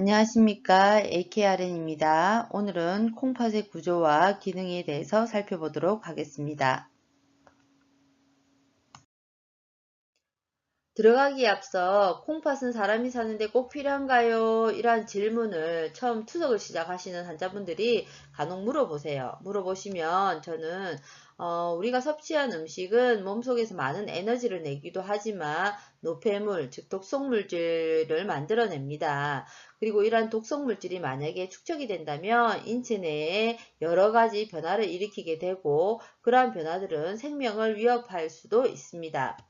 안녕하십니까 AKRN입니다. 오늘은 콩팥의 구조와 기능에 대해서 살펴보도록 하겠습니다. 들어가기에 앞서 콩팥은 사람이 사는데 꼭 필요한가요? 이러한 질문을 처음 투석을 시작하시는 환자분들이 간혹 물어보세요. 물어보시면 저는 어, 우리가 섭취한 음식은 몸속에서 많은 에너지를 내기도 하지만 노폐물, 즉 독성물질을 만들어냅니다. 그리고 이러한 독성물질이 만약에 축적이 된다면 인체 내에 여러 가지 변화를 일으키게 되고 그러한 변화들은 생명을 위협할 수도 있습니다.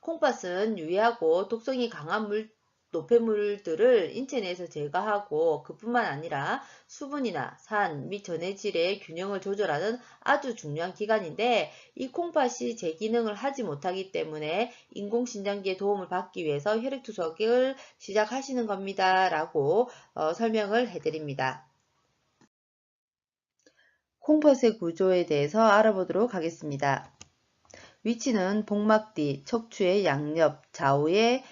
콩팥은 유해하고 독성이 강한 물, 노폐물들을 인체 내에서 제거하고 그뿐만 아니라 수분이나 산 및 전해질의 균형을 조절하는 아주 중요한 기관인데 이 콩팥이 제 기능을 하지 못하기 때문에 인공신장기의 도움을 받기 위해서 혈액투석을 시작하시는 겁니다. 라고 어, 설명을 해드립니다. 콩팥의 구조에 대해서 알아보도록 하겠습니다. 위치는 복막 뒤 척추의 양옆 좌우에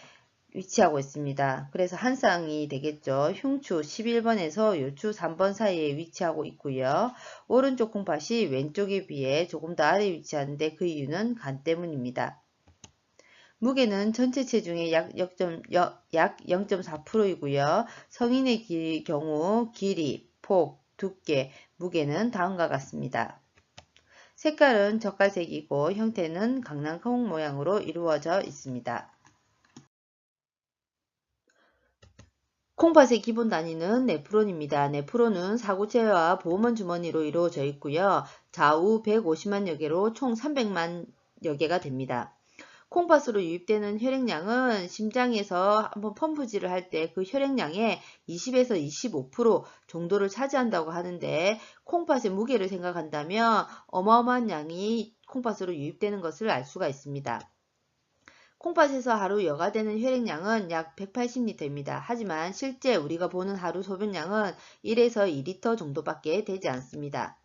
위치하고 있습니다. 그래서 한 쌍이 되겠죠. 흉추 11번에서 요추 3번 사이에 위치하고 있고요. 오른쪽 콩팥이 왼쪽에 비해 조금 더 아래 위치하는데 그 이유는 간 때문입니다. 무게는 전체 체중의 약 0.4%이고요. 성인의 기, 경우 길이, 폭, 두께, 무게는 다음과 같습니다. 색깔은 젓갈색이고 형태는 강낭콩 모양으로 이루어져 있습니다. 콩팥의 기본 단위는 네프론입니다. 네프론은 사구체와 보호원 주머니로 이루어져 있고요. 좌우 150만여 개로 총 300만여 개가 됩니다. 콩팥으로 유입되는 혈액량은 심장에서 한번 펌프질을 할 때 그 혈액량의 20에서 25% 정도를 차지한다고 하는데 콩팥의 무게를 생각한다면 어마어마한 양이 콩팥으로 유입되는 것을 알 수가 있습니다. 콩팥에서 하루 여가되는 혈액량은 약 180리터입니다. 하지만 실제 우리가 보는 하루 소변량은 1에서 2리터 정도밖에 되지 않습니다.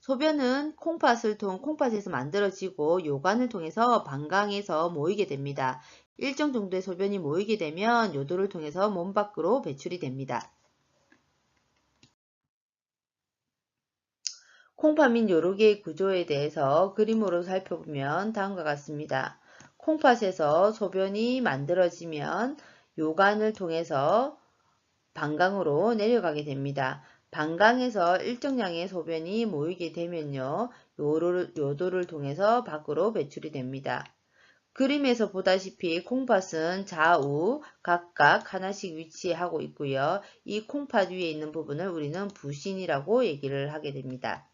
소변은 콩팥을 통 콩팥에서 만들어지고 요관을 통해서 방광에서 모이게 됩니다. 일정 정도의 소변이 모이게 되면 요도를 통해서 몸 밖으로 배출이 됩니다. 콩팥 및 요로개의 구조에 대해서 그림으로 살펴보면 다음과 같습니다. 콩팥에서 소변이 만들어지면 요관을 통해서 방광으로 내려가게 됩니다. 방광에서 일정량의 소변이 모이게 되면요. 요도를, 통해서 밖으로 배출이 됩니다. 그림에서 보다시피 콩팥은 좌우 각각 하나씩 위치하고 있고요. 이 콩팥 위에 있는 부분을 우리는 부신이라고 얘기를 하게 됩니다.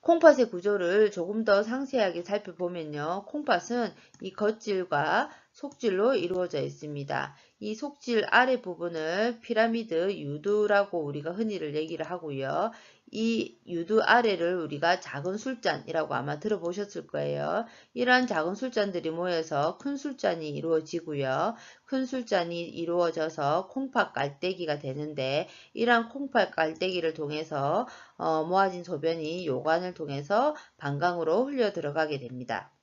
콩팥의 구조를 조금 더 상세하게 살펴보면요. 콩팥은 이 겉질과 속질로 이루어져 있습니다. 이 속질 아래 부분을 피라미드 유두라고 우리가 흔히를 얘기를 하고요. 이 유두 아래를 우리가 작은 술잔이라고 아마 들어보셨을 거예요. 이러한 작은 술잔들이 모여서 큰 술잔이 이루어지고요. 큰 술잔이 이루어져서 콩팥 깔때기가 되는데 이러한 콩팥 깔때기를 통해서 어, 모아진 소변이 요관을 통해서 방광으로 흘려 들어가게 됩니다.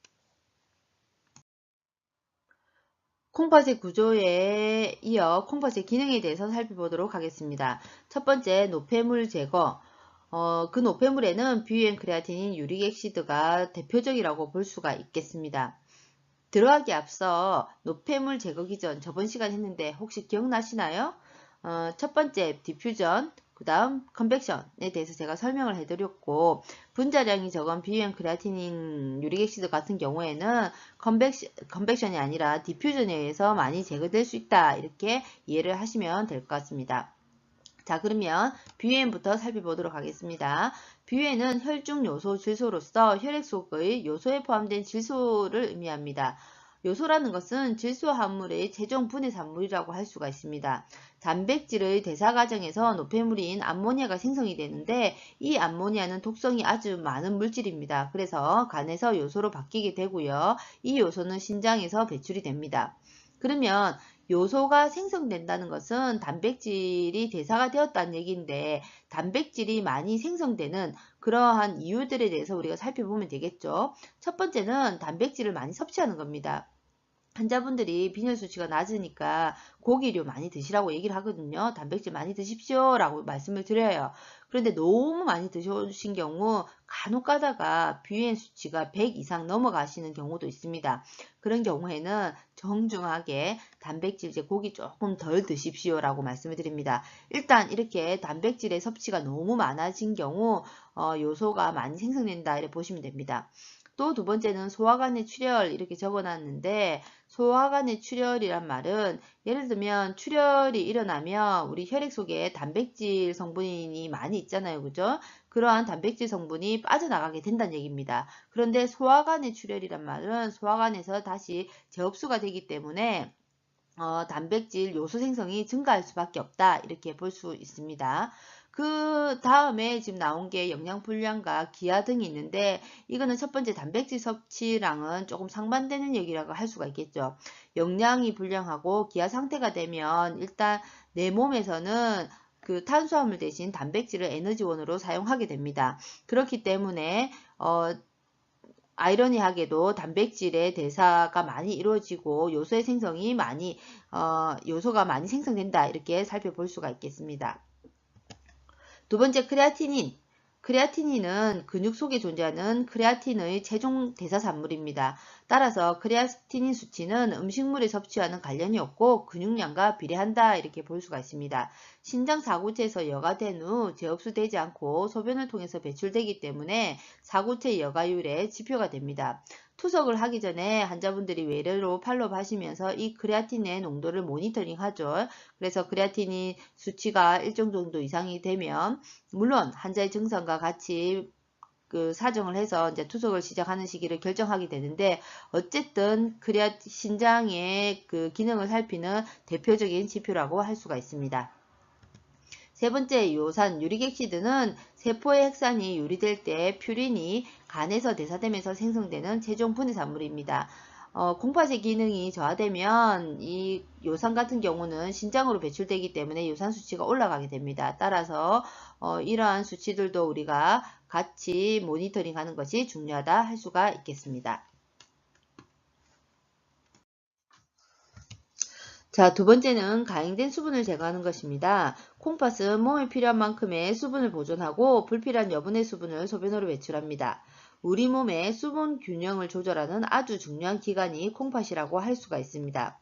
콩팥의 구조에 이어 콩팥의 기능에 대해서 살펴보도록 하겠습니다. 첫 번째 노폐물 제거 어, 그 노폐물에는 뷰엔 크레아틴인 유릭 액시드가 대표적이라고 볼 수가 있겠습니다. 들어가기 앞서 노폐물 제거 기 전 저번 시간 했는데 혹시 기억나시나요? 어, 첫 번째 디퓨전, 그 다음 컨벡션에 대해서 제가 설명을 해드렸고 분자량이 적은 비유형 크레아틴인 유릭액시드 같은 경우에는 컨벡션, 컨벡션이 아니라 디퓨전에 의해서 많이 제거될 수 있다 이렇게 이해를 하시면 될 것 같습니다. 자 그러면 뷰엔부터 살펴보도록 하겠습니다. 뷰엔은 혈중 요소 질소로서 혈액 속의 요소에 포함된 질소를 의미합니다. 요소라는 것은 질소 함물의 최종 분해 산물이라고 할 수가 있습니다. 단백질의 대사 과정에서 노폐물인 암모니아가 생성이 되는데 이 암모니아는 독성이 아주 많은 물질입니다. 그래서 간에서 요소로 바뀌게 되고요. 이 요소는 신장에서 배출이 됩니다. 그러면 요소가 생성된다는 것은 단백질이 대사가 되었다는 얘기인데 단백질이 많이 생성되는 그러한 이유들에 대해서 우리가 살펴보면 되겠죠. 첫 번째는 단백질을 많이 섭취하는 겁니다. 환자분들이 빈혈 수치가 낮으니까 고기류 많이 드시라고 얘기를 하거든요. 단백질 많이 드십시오 라고 말씀을 드려요. 그런데 너무 많이 드셔주신 경우 간혹 가다가 BUN 수치가 100 이상 넘어가시는 경우도 있습니다. 그런 경우에는 정중하게 단백질제 고기 조금 덜 드십시오 라고 말씀을 드립니다. 일단 이렇게 단백질의 섭취가 너무 많아진 경우 어, 요소가 많이 생성된다 이렇게 보시면 됩니다. 또 두 번째는 소화관의 출혈 이렇게 적어놨는데 소화관의 출혈이란 말은 예를 들면 출혈이 일어나면 우리 혈액 속에 단백질 성분이 많이 있잖아요. 그죠? 그러한 단백질 성분이 빠져나가게 된다는 얘기입니다. 그런데 소화관의 출혈이란 말은 소화관에서 다시 재흡수가 되기 때문에 어, 단백질 요소 생성이 증가할 수밖에 없다 이렇게 볼 수 있습니다. 그 다음에 지금 나온 게 영양불량과 기아 등이 있는데 이거는 첫 번째 단백질 섭취랑은 조금 상반되는 얘기라고 할 수가 있겠죠. 영양이 불량하고 기아 상태가 되면 일단 내 몸에서는 그 탄수화물 대신 단백질을 에너지원으로 사용하게 됩니다. 그렇기 때문에 어, 아이러니하게도 단백질의 대사가 많이 이루어지고 요소의 생성이 많이 어, 요소가 많이 생성된다 이렇게 살펴볼 수가 있겠습니다. 두 번째 크레아티닌. 크레아티닌은 근육 속에 존재하는 크레아틴의 최종 대사 산물입니다. 따라서 크레아티닌 수치는 음식물에 섭취와는 관련이 없고 근육량과 비례한다 이렇게 볼 수가 있습니다. 신장 사구체에서 여가된 후 재흡수되지 않고 소변을 통해서 배출되기 때문에 사구체 여가율의 지표가 됩니다. 투석을 하기 전에 환자분들이 외래로 팔로우 하시면서 이 크레아틴의 농도를 모니터링 하죠. 그래서 크레아틴이 수치가 일정 정도 이상이 되면 물론 환자의 증상과 같이 그 사정을 해서 이제 투석을 시작하는 시기를 결정하게 되는데 어쨌든 크레아 신장의 그 기능을 살피는 대표적인 지표라고 할 수가 있습니다. 세 번째 요산 유릭액시드는 세포의 핵산이 유리될 때 퓨린이 간에서 대사되면서 생성되는 최종 분해산물입니다. 어, 공파제 기능이 저하되면 이 요산 같은 경우는 신장으로 배출되기 때문에 요산 수치가 올라가게 됩니다. 따라서 어, 이러한 수치들도 우리가 같이 모니터링 하는 것이 중요하다 할 수가 있겠습니다. 자, 두 번째는 가행된 수분을 제거하는 것입니다. 콩팥은 몸에 필요한 만큼의 수분을 보존하고 불필요한 여분의 수분을 소변으로 배출합니다. 우리 몸의 수분 균형을 조절하는 아주 중요한 기관이 콩팥이라고 할 수가 있습니다.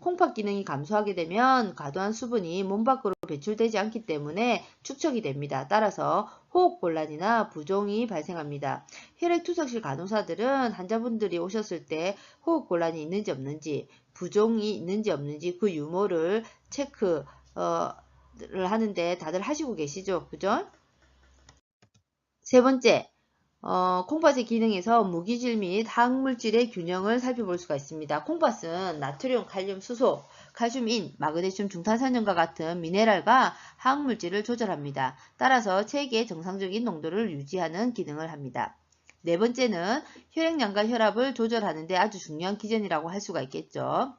콩팥 기능이 감소하게 되면 과도한 수분이 몸 밖으로 배출되지 않기 때문에 축척이 됩니다. 따라서 호흡곤란이나 부종이 발생합니다. 혈액투석실 간호사들은 환자분들이 오셨을 때 호흡곤란이 있는지 없는지 부종이 있는지 없는지 그 유무를 체크를 하는데 다들 하시고 계시죠? 그죠? 세 번째, 어, 콩팥의 기능에서 무기질 및 항물질의 균형을 살펴볼 수가 있습니다. 콩팥은 나트륨, 칼륨, 수소, 칼슘인, 마그네슘, 중탄산염과 같은 미네랄과 항물질을 조절합니다. 따라서 체계의 정상적인 농도를 유지하는 기능을 합니다. 네 번째는 혈액량과 혈압을 조절하는 데 아주 중요한 기전이라고 할 수가 있겠죠.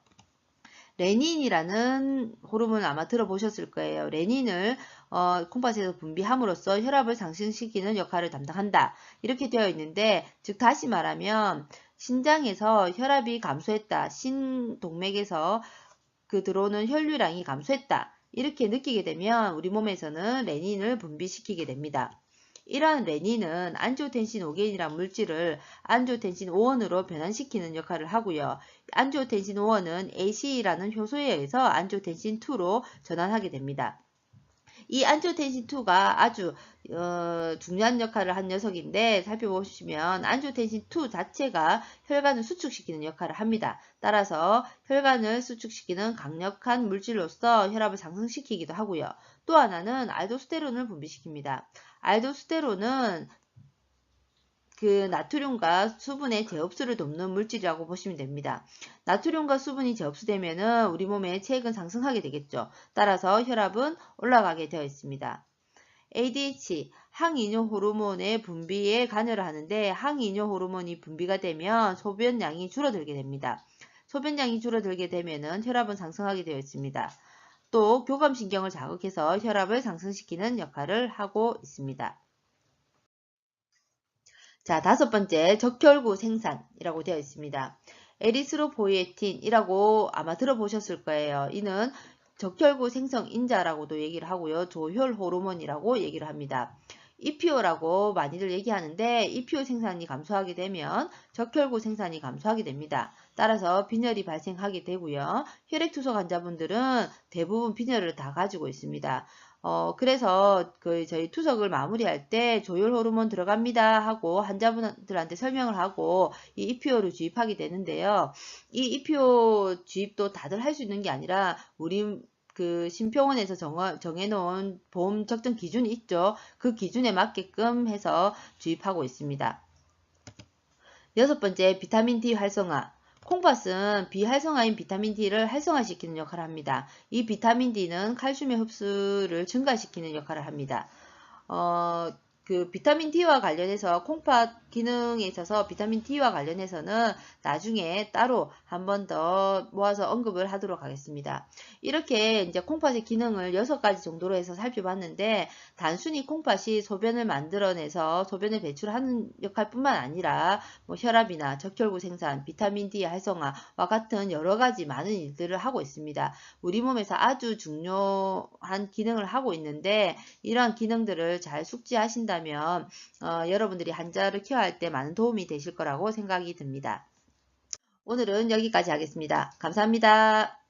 레닌이라는 호르몬을 아마 들어보셨을 거예요. 레닌을 어, 콩팥에서 분비함으로써 혈압을 상승시키는 역할을 담당한다. 이렇게 되어 있는데 즉 다시 말하면 신장에서 혈압이 감소했다. 신동맥에서 그 들어오는 혈류량이 감소했다. 이렇게 느끼게 되면 우리 몸에서는 레닌을 분비시키게 됩니다. 이러한 레닌은 안지오텐신 5게인이라는 물질을 안지오텐신 5원으로 변환시키는 역할을 하고요. 안지오텐신 5원은 ACE라는 효소에 의해서 안지오텐신 2로 전환하게 됩니다. 이 안지오텐신2가 아주 어, 중요한 역할을 한 녀석인데 살펴보시면 안지오텐신2 자체가 혈관을 수축시키는 역할을 합니다. 따라서 혈관을 수축시키는 강력한 물질로서 혈압을 상승시키기도 하고요. 또 하나는 알도스테론을 분비시킵니다. 알도스테론은 그 나트륨과 수분의 재흡수를 돕는 물질이라고 보시면 됩니다. 나트륨과 수분이 재흡수되면 우리 몸의 체액은 상승하게 되겠죠. 따라서 혈압은 올라가게 되어 있습니다. ADH, 항이뇨 호르몬의 분비에 관여를 하는데 항이뇨 호르몬이 분비가 되면 소변량이 줄어들게 됩니다. 소변량이 줄어들게 되면 혈압은 상승하게 되어 있습니다. 또 교감신경을 자극해서 혈압을 상승시키는 역할을 하고 있습니다. 자, 다섯 번째, 적혈구 생산이라고 되어 있습니다. 에리스로포이에틴이라고 아마 들어보셨을 거예요. 이는 적혈구 생성 인자라고도 얘기를 하고요. 조혈 호르몬이라고 얘기를 합니다. EPO라고 많이들 얘기하는데 EPO 생산이 감소하게 되면 적혈구 생산이 감소하게 됩니다. 따라서 빈혈이 발생하게 되고요. 혈액투석 환자분들은 대부분 빈혈을 다 가지고 있습니다. 어, 그래서 그 저희 투석을 마무리할 때 조혈 호르몬 들어갑니다 하고 환자분들한테 설명을 하고 이 EPO를 주입하게 되는데요. 이 EPO 주입도 다들 할 수 있는 게 아니라 우리 그 심평원에서 정해놓은 보험 적정 기준이 있죠. 그 기준에 맞게끔 해서 주입하고 있습니다. 여섯 번째, 비타민 D 활성화. 콩팥은 비활성화인 비타민 D를 활성화시키는 역할을 합니다. 이 비타민 D는 칼슘의 흡수를 증가시키는 역할을 합니다. 어, 그 비타민 D와 관련해서 콩팥 기능에 있어서 비타민 D와 관련해서는 나중에 따로 한 번 더 모아서 언급을 하도록 하겠습니다. 이렇게 이제 콩팥의 기능을 6가지 정도로 해서 살펴봤는데 단순히 콩팥이 소변을 만들어내서 소변을 배출하는 역할뿐만 아니라 뭐 혈압이나 적혈구 생산, 비타민 D 활성화와 같은 여러 가지 많은 일들을 하고 있습니다. 우리 몸에서 아주 중요한 기능을 하고 있는데 이러한 기능들을 잘 숙지하신다 면 어, 여러분들이 한자를 케어할 때 많은 도움이 되실 거라고 생각이 듭니다. 오늘은 여기까지 하겠습니다. 감사합니다.